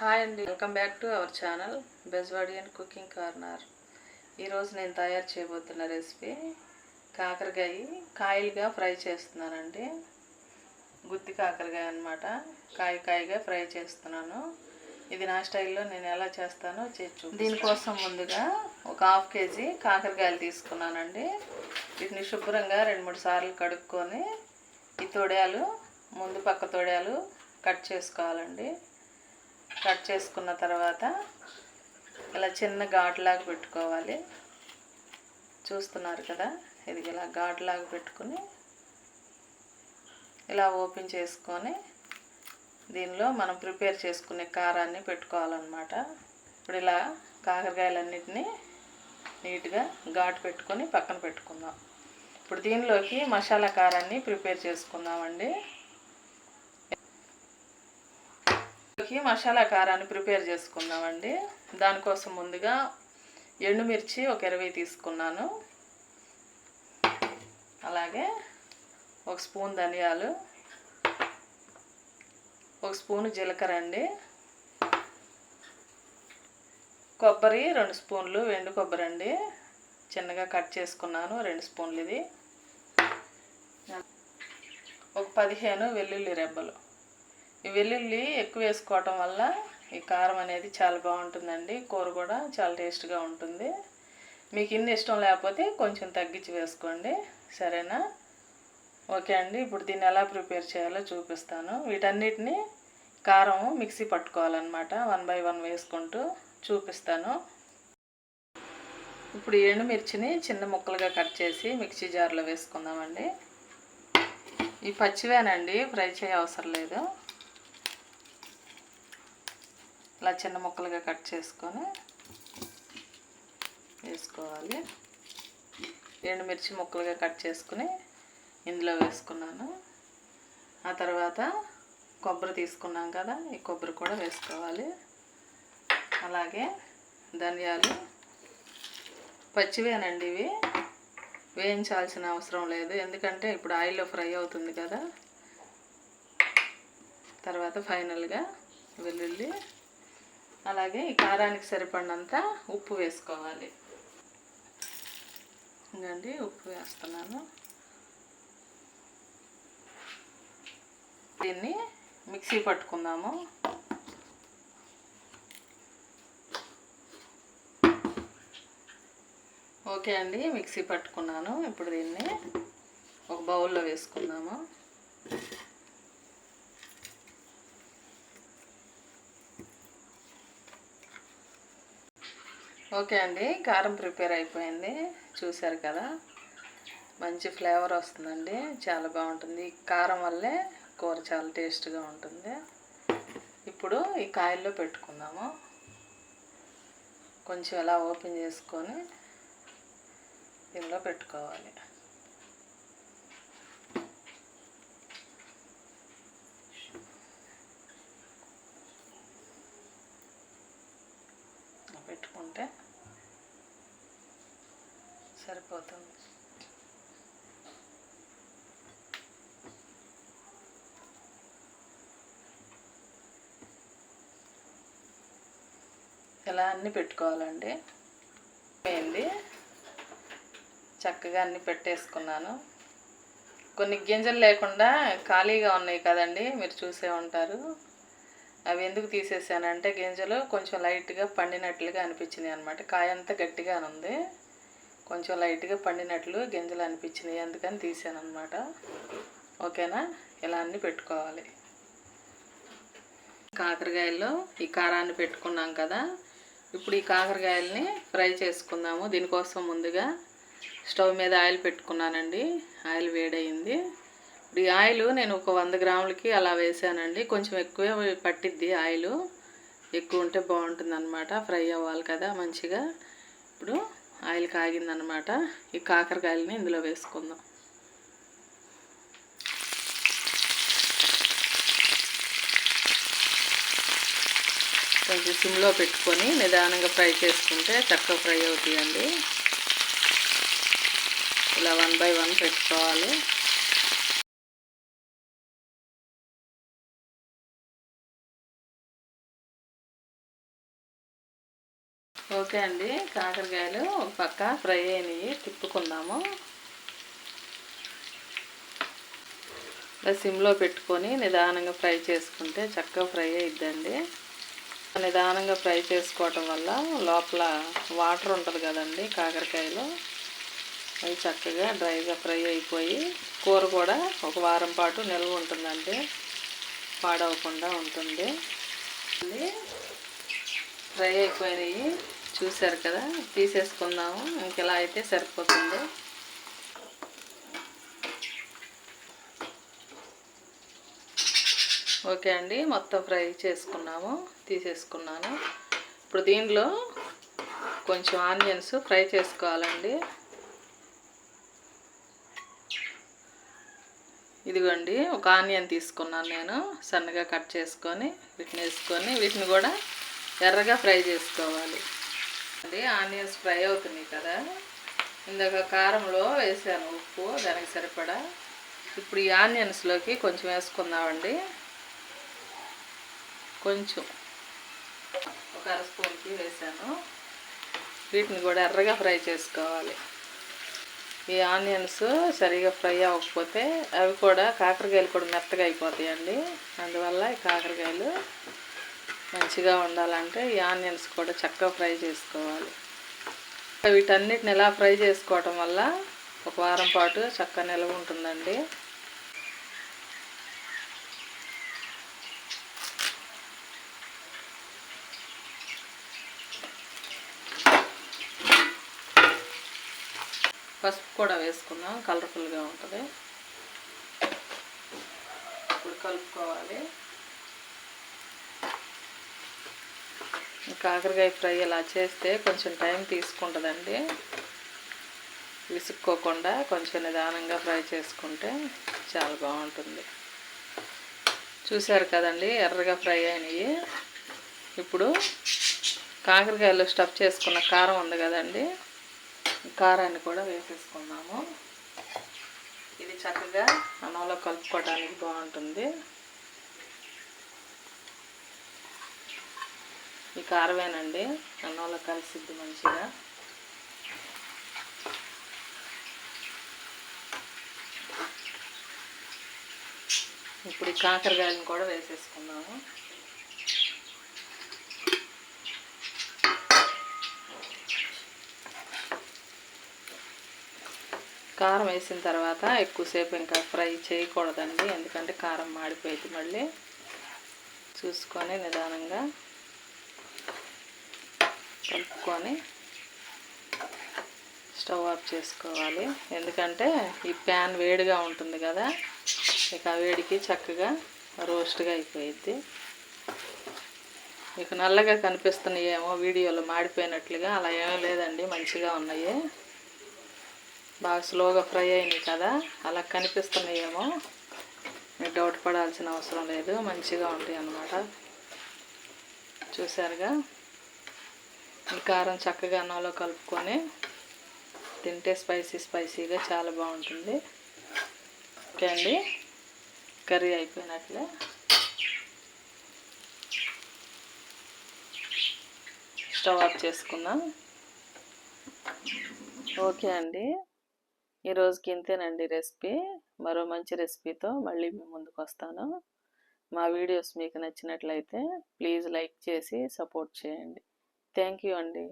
Hi అండి. Welcome back to our channel Bezwadian cooking corner ఈరోజు నేను తయారు చేయబోతున్న రెసిపీ కాకరకాయ కాయలుగా ఫ్రై చేస్తున్నానండి. గుత్తి కాకరకాయ అనమాట కాయ కాయగా ఫ్రై చేస్తున్నాను. ఇది నా స్టైల్లో నేను ఎలా చేస్తానో చేచ్చు దీనికోసం ముందుగా ఒక హాఫ్ కేజీ కాకరకాయలు తీసుకున్నానండి. వీటిని శుభ్రంగా రెండు మూడు సార్లు కడుక్కొని ఈ తొడయాలు ముందు పక్క తొడయాలు కట్ చేసుకోవాలండి. కట్ చేసుకున్న తర్వాత ఇలా చిన్న ఘాట్లాగా పెట్టుకోవాలి. చూస్తున్నారు కదా? ఇది ఇలా ఘాట్లాగా పెట్టుకుని ఇలా ఓపెన్ చేసుకొని దీనిలో మనం ప్రిపేర్ చేసుకునే కారాన్ని పెట్టుకోవాలన్నమాట. ఇప్పుడు ఇలా కాకరకాయలన్నిటినీ నీట్గా ఘాటు పెట్టుకొని పక్కన పెట్టుకుందాం. ఇప్పుడు దీనిలోకి మసాలా కారాన్ని ప్రిపేర్ చేసుకుందామండి. కి మసాలా కారాన్ని ప్రిపేర్ చేసుకుందామండి. దానికోసం ముందుగా ఎండుమిర్చి ఒక ఇరవై తీసుకున్నాను. అలాగే ఒక స్పూన్ ధనియాలు ఒక స్పూన్ జీలకర్ర అండి కొబ్బరి రెండు స్పూన్లు ఎండు కొబ్బరి అండి. చిన్నగా కట్ చేసుకున్నాను రెండు స్పూన్లు ఇది. ఒక పదిహేను వెల్లుల్లి రెబ్బలు. ఈ వెల్లుల్లి ఎక్కువ వేసుకోవటం వల్ల ఈ కారం అనేది చాలా బాగుంటుందండి. కూర కూడా చాలా టేస్ట్గా ఉంటుంది. మీకు ఇన్ని ఇష్టం లేకపోతే కొంచెం తగ్గించి వేసుకోండి. సరేనా? ఓకే అండి. ఇప్పుడు దీన్ని ఎలా ప్రిపేర్ చేయాలో చూపిస్తాను. వీటన్నిటిని కారం మిక్సీ పట్టుకోవాలన్నమాట. వన్ బై వన్ వేసుకుంటూ చూపిస్తాను. ఇప్పుడు ఎండుమిర్చిని చిన్న ముక్కలుగా కట్ చేసి మిక్సీ జార్లో వేసుకుందామండి. ఈ పచ్చివేనండి. ఫ్రై చేయ అవసరం లేదు. ఇలా చిన్న ముక్కలుగా కట్ చేసుకొని వేసుకోవాలి. ఎండుమిర్చి ముక్కలుగా కట్ చేసుకుని ఇందులో వేసుకున్నాను. ఆ తర్వాత కొబ్బరి తీసుకున్నాం కదా ఈ కొబ్బరి కూడా వేసుకోవాలి. అలాగే ధనియాలు పచ్చివేనండి ఇవి. వేయించాల్సిన అవసరం లేదు ఎందుకంటే ఇప్పుడు ఆయిల్లో ఫ్రై అవుతుంది కదా. తర్వాత ఫైనల్గా వెల్లుల్లి అలాగే ఈ కారానికి సరిపడినంత ఉప్పు వేసుకోవాలి. ఇంకండి ఉప్పు వేస్తున్నాను. దీన్ని మిక్సీ పట్టుకుందాము. ఓకే అండి మిక్సీ పట్టుకున్నాను. ఇప్పుడు దీన్ని ఒక బౌల్లో వేసుకుందాము. ఓకే అండి. కారం ప్రిపేర్ అయిపోయింది. చూసారు కదా? మంచి ఫ్లేవర్ వస్తుందండి. చాలా బాగుంటుంది. కారం వల్లే కూర చాలా టేస్ట్గా ఉంటుంది. ఇప్పుడు ఈ కాయల్లో పెట్టుకుందాము. కొంచెం ఇలా ఓపెన్ చేసుకొని దీనిలో పెట్టుకోవాలి. పెట్టుకుంటే సరిపోతుంది. ఇలా అన్నీ పెట్టుకోవాలండి. అయింది చక్కగా అన్నీ పెట్టేసుకున్నాను. కొన్ని గింజలు లేకుండా ఖాళీగా ఉన్నాయి కదండి మీరు చూసే ఉంటారు. అవి ఎందుకు తీసేసానంటే గింజలు కొంచెం లైట్గా పండినట్లుగా అనిపించినాయి అనమాట కాయ అంతా గట్టిగా ఉంది. కొంచెం లైట్గా పండినట్లు గింజలు అనిపించినాయి అందుకని తీసాను అనమాట ఓకేనా? ఇలా అన్నీ పెట్టుకోవాలి. కాకరకాయల్లో ఈ కారాన్ని పెట్టుకున్నాం కదా. ఇప్పుడు ఈ కాకరకాయల్ని ఫ్రై చేసుకుందాము. దీనికోసం ముందుగా స్టవ్ మీద ఆయిల్ పెట్టుకున్నానండి. ఆయిల్ వేడయింది. ఇప్పుడు ఈ ఆయిల్ నేను ఒక వంద గ్రాములకి అలా వేసానండి. కొంచెం ఎక్కువే పట్టిద్ది ఆయిల్. ఎక్కువ ఉంటే బాగుంటుంది అనమాట ఫ్రై అవ్వాలి కదా మంచిగా. ఇప్పుడు ఆయిల్ కాగిందనమాట ఈ కాకరకాయలని ఇందులో వేసుకుందాం. కొంచెం సిమ్లో పెట్టుకొని నిదానంగా ఫ్రై చేసుకుంటే చక్కగా ఫ్రై అవుతాయండి. ఇలా వన్ బై వన్ పెట్టుకోవాలి. ఓకే అండి. కాకరకాయలు ఒక పక్క ఫ్రై అయినవి తిప్పుకుందాము. ఇలా సిమ్లో పెట్టుకొని నిదానంగా ఫ్రై చేసుకుంటే చక్కగా ఫ్రై అయిద్దండి. నిదానంగా ఫ్రై చేసుకోవటం వల్ల లోపల వాటర్ ఉంటుంది కదండి కాకరకాయలు. అవి చక్కగా డ్రైగా ఫ్రై అయిపోయి కూర కూడా ఒక వారం పాటు నిల్వ ఉంటుందండి. పాడవకుండా ఉంటుంది. ఫ్రై అయిపోయినాయి. చూసారు కదా? తీసేసుకుందాము. ఇంకెలా అయితే సరిపోతుంది. ఓకే అండి. మొత్తం ఫ్రై చేసుకున్నాము. తీసేసుకున్నాను. ఇప్పుడు దీనిలో కొంచెం ఆనియన్స్ ఫ్రై చేసుకోవాలండి. ఇదిగోండి. ఒక ఆనియన్ తీసుకున్నాను నేను. సన్నగా కట్ చేసుకొని వీటిని వేసుకొని వీటిని కూడా ఎర్రగా ఫ్రై చేసుకోవాలి. అండి ఆనియన్స్ ఫ్రై అవుతున్నాయి కదా. ఇందాక కారంలో వేసాను ఉప్పు దానికి సరిపడా. ఇప్పుడు ఈ ఆనియన్స్లోకి కొంచెం వేసుకుందామండి. కొంచెం ఒక అర స్పూన్కి వేసాను. వీటిని కూడా ఎర్రగా ఫ్రై చేసుకోవాలి. ఈ ఆనియన్స్ సరిగా ఫ్రై అవ్వకపోతే అవి కూడా కాకరకాయలు కూడా మెత్తగా అయిపోతాయండి. అందువల్ల ఈ కాకరకాయలు మంచిగా ఉండాలంటే ఈ ఆనియన్స్ కూడా చక్కగా ఫ్రై చేసుకోవాలి. వీటన్నిటిని ఎలా ఫ్రై చేసుకోవటం వల్ల ఒక వారం పాటు చక్కగా నిల్వ ఉంటుందండి. పసుపు కూడా వేసుకున్నాం కలర్ఫుల్గా ఉంటుంది. ఇప్పుడు కలుపుకోవాలి. కాకరకాయ ఫ్రై ఇలా చేస్తే కొంచెం టైం తీసుకుంటుందండి. విసుక్కోకుండా కొంచెం నిదానంగా ఫ్రై చేసుకుంటే చాలా బాగుంటుంది. చూశారు కదండి ఎర్రగా ఫ్రై అయినాయి. ఇప్పుడు కాకరకాయలు స్టఫ్ చేసుకున్న కారం ఉంది కదండి కారాన్ని కూడా వేసేసుకున్నాము ఇది చక్కగా అన్నంలో కలుపుకోవడానికి బాగుంటుంది. ఈ కారమేనండి. అన్నంలో కలిసిద్ది మంచిగా. ఇప్పుడు ఈ కాకరకాయలను కూడా వేసేసుకున్నాము కారం వేసిన తర్వాత ఎక్కువసేపు ఇంకా ఫ్రై చేయకూడదండి. ఎందుకంటే కారం మాడిపోయింది మళ్ళీ. చూసుకొని నిదానంగా కలుపుకొని స్టవ్ ఆఫ్ చేసుకోవాలి. ఎందుకంటే ఈ ప్యాన్ వేడిగా ఉంటుంది కదా ఇక ఆ వేడికి చక్కగా రోస్ట్గా అయిపోయిద్ది. మీకు నల్లగా కనిపిస్తున్నాయేమో వీడియోలో మాడిపోయినట్లుగా. అలా ఏమీ లేదండి మంచిగా ఉన్నాయి. బాగా స్లోగా ఫ్రై అయినాయి కదా అలా కనిపిస్తున్నాయేమో. మీరు డౌట్ పడాల్సిన అవసరం లేదు మంచిగా ఉంటాయి అన్నమాట. చూసారుగా ఈ కారం చక్కగా అన్నంలో కలుపుకొని తింటే స్పైసీ స్పైసీగా చాలా బాగుంటుంది. ఓకే అండి? కర్రీ అయిపోయినట్లే. స్టవ్ ఆఫ్ చేసుకుందాం. ఓకే అండి. ఈరోజుకి ఇంతేనండి రెసిపీ. మరో మంచి రెసిపీతో మళ్ళీ మీ ముందుకు వస్తాను. మా వీడియోస్ మీకు నచ్చినట్లయితే ప్లీజ్ లైక్ చేసి సపోర్ట్ చేయండి. థ్యాంక్ యూ అండి